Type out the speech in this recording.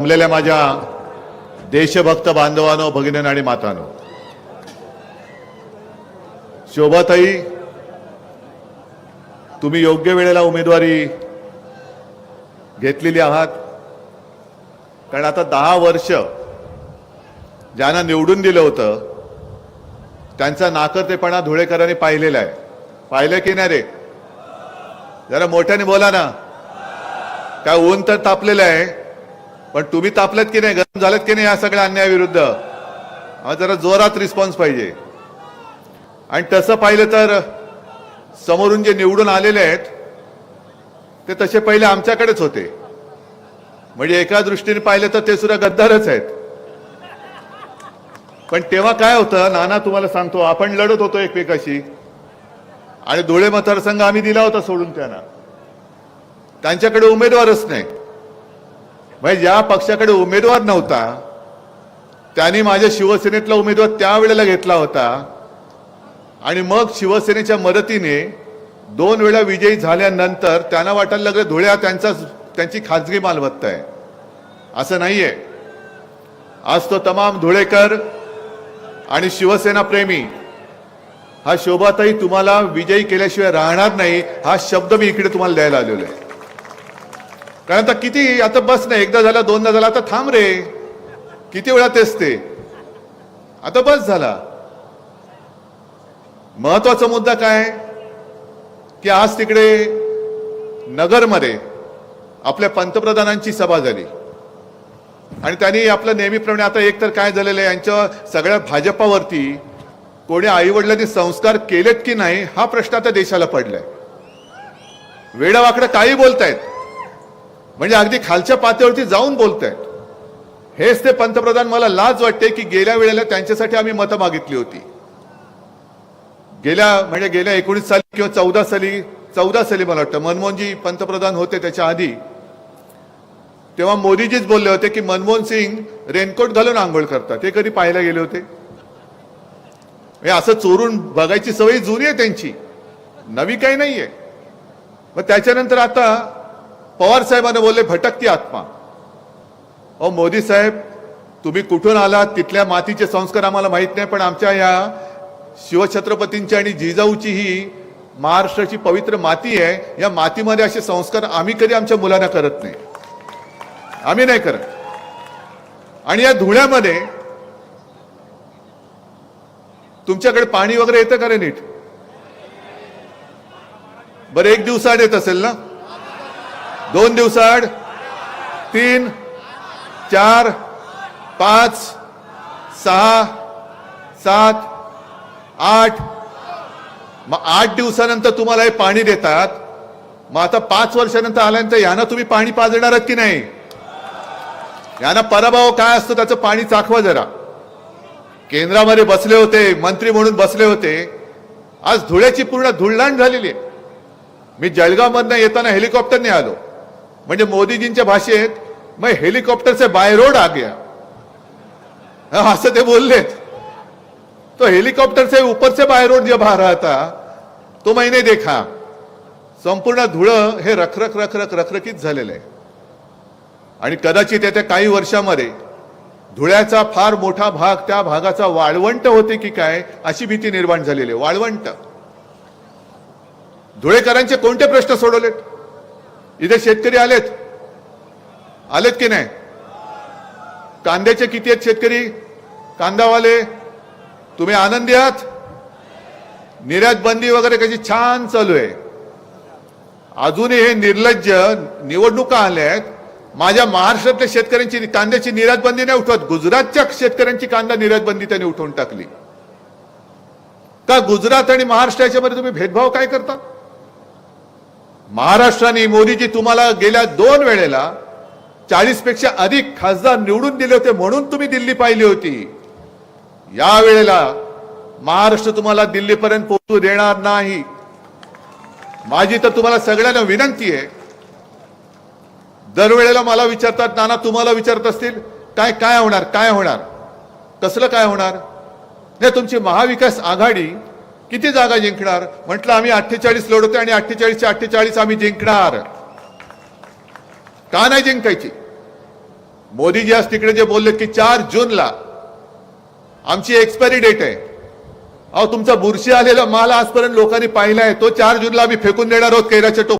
जमलेल्या माझ्या देशभक्त बांधवानो भगिनी आणि मातानो शोभाताई तुम्ही योग्य वेळेला उमेदवारी घेतलेली आहात. कारण आता दहा वर्ष ज्यांना निवडून दिलं होतं त्यांचा नाकर्तेपणा धुळेकरांनी पाहिलेला आहे. पाहिलं की नाही रे? जरा मोठ्याने बोला ना. काय ऊन तर तापलेलं आहे. पण तुम्ही तापलेत की नाही? गरम झालेत की नाही या सगळ्या अन्यायाविरुद्ध? हा जरा जोरात रिस्पॉन्स पाहिजे. आणि तसं पाहिलं तर समोरून जे निवडून आलेले आहेत ते तसे पहिले आमच्याकडेच होते. म्हणजे एका दृष्टीने पाहिलं तर ते सुद्धा गद्दारच आहेत. पण तेव्हा काय होतं नाना तुम्हाला सांगतो आपण लढत होतो एकमेकाशी. आणि धुळे मतदारसंघ आम्ही दिला होता सोडून त्यांना. त्यांच्याकडे उमेदवारच नाही. म्हणजे ज्या पक्षाकडे उमेदवार नव्हता त्यांनी माझ्या शिवसेनेतला उमेदवार त्यावेळेला घेतला होता. आणि मग शिवसेनेच्या मदतीने दोन वेळा विजयी झाल्यानंतर त्यांना वाटायला लागलं धुळ्या त्यांचा त्यांची खाजगी मालमत्ता आहे. असं नाहीये. आज तो तमाम धुळेकर आणि शिवसेना प्रेमी हा शोभाताई तुम्हाला विजयी केल्याशिवाय राहणार नाही हा शब्द मी इकडे तुम्हाला द्यायला आलेलो आहे. कारण आता किती आता बस नाही एकदा झाला दोनदा झाला आता थांब रे. किती वेळा तेच ते. आता बस झाला. महत्त्वाचा मुद्दा काय? की आज तिकडे नगरमध्ये आपल्या पंतप्रधानांची सभा झाली. आणि त्यांनी आपलं नेहमीप्रमाणे आता एक तर काय झालेलं आहे यांच्या सगळ्या भाजपावरती कोणी आईवडिलांनी संस्कार केलेत की नाही हा प्रश्न आता देशाला पडलाय. वेडावाकडं काही बोलतायत. म्हणजे अगदी खालच्या पातळीवरती जाऊन बोलतायत हेच ते पंतप्रधान मला लाज वाटते की गेल्या वेळेला त्यांच्यासाठी आम्ही मतं मागितली होती. गेल्या म्हणजे गेल्या एकोणीस साली किंवा चौदा साली चौदा साली मला वाटतं मनमोहनजी पंतप्रधान होते त्याच्या आधी. तेव्हा मोदीजीच बोलले होते की मनमोहन सिंग रेनकोट घालून आंघोळ करतात. ते कधी पाहायला गेले होते? हे असं चोरून बघायची सवय जुनी आहे त्यांची. नवी काही नाहीये. मग त्याच्यानंतर आता पवार साहेबांना बोलले भटकती आत्मा. अहो मोदी साहेब तुम्ही कुठून आलात? तिथल्या मातीचे संस्कार आम्हाला माहीत नाही पण आमच्या या शिवछत्रपतींची आणि जिजाऊची ही महाराष्ट्राची पवित्र माती आहे. या मातीमध्ये असे संस्कार आम्ही कधी आमच्या मुलांना करत नाही. आम्ही नाही करत. आणि या धुळ्यामध्ये तुमच्याकडे पाणी वगैरे येतं का रे नीट? बरं एक दिवसाआड येत असेल ना? दोन दिवसाआड. तीन चार पाच सहा सात आठ. मग आठ दिवसानंतर तुम्हाला हे पाणी देतात. मग आता पाच वर्षानंतर आल्यानंतर यांना तुम्ही पाणी पाजणार की नाही? यांना पराभव काय असतो त्याचं पाणी चाखवा जरा. केंद्रामध्ये बसले होते मंत्री म्हणून बसले होते. आज धुळ्याची पूर्ण धुळलाण झालेली आहे. मी जळगावमधनं येताना हेलिकॉप्टरने आलो. म्हणजे मोदीजींच्या भाषेत मग हेलिकॉप्टर से बाय रोड आ गया. असं ते बोलले तो हेलिकॉप्टर से ऊपर से बाय रोड जब आ रहा था तो मैंने देखा. संपूर्ण धुळं हे रखरख रखरख रखरखीत झालेलं आहे. आणि कदाचित येत्या काही वर्षामध्ये धुळ्याचा फार मोठा भाग त्या भागाचा वाळवंट होते की काय अशी भीती निर्माण झालेली आहे. वाळवंट. धुळेकरांचे कोणते प्रश्न सोडवलेत? इथे शेतकरी आलेत. आलेत की नाही? कांद्याचे किती आहेत शेतकरी? कांदावाले तुम्ही आनंदी आहात? निर्यात बंदी वगैरे कशी छान चालू आहे. अजूनही हे निर्लज्ज निवडणुका आल्या आहेत. माझ्या महाराष्ट्रातल्या शेतकऱ्यांची कांद्याची निर्यात बंदी नाही उठवत. गुजरातच्या शेतकऱ्यांची कांदा निर्यात बंदी त्यांनी उठवून टाकली. का गुजरात आणि महाराष्ट्र याच्यामध्ये तुम्ही भेदभाव काय करता? महाराष्ट्राने मोदीजी तुम्हाला गेल्या दोन वेळेला चाळीसपेक्षा अधिक खासदार निवडून दिले होते म्हणून तुम्ही दिल्ली पाहिली होती. या वेळेला महाराष्ट्र तुम्हाला दिल्लीपर्यंत पोहोचू देणार नाही. माझी तर तुम्हाला सगळ्यांना विनंती आहे. दरवेळेला मला विचारतात नाना तुम्हाला विचारत असतील काय काय होणार काय होणार? कसलं काय होणार? नाही तुमची महाविकास आघाडी किती जागा जिंकणार? म्हटलं आम्ही अठ्ठेचाळीस लढवतो आणि अठ्ठेचाळीसचे अठ्ठेचाळीस आम्ही जिंकणार. का नाही जिंकायची? मोदीजी आज तिकडे जे बोलले की चार जूनला आमची एक्सपायरी डेट आहे. अहो तुमचा बुरशी आलेला माल आजपर्यंत लोकांनी पाहिला आहे तो चार जूनला आम्ही फेकून देणार आहोत कैराच्या टोप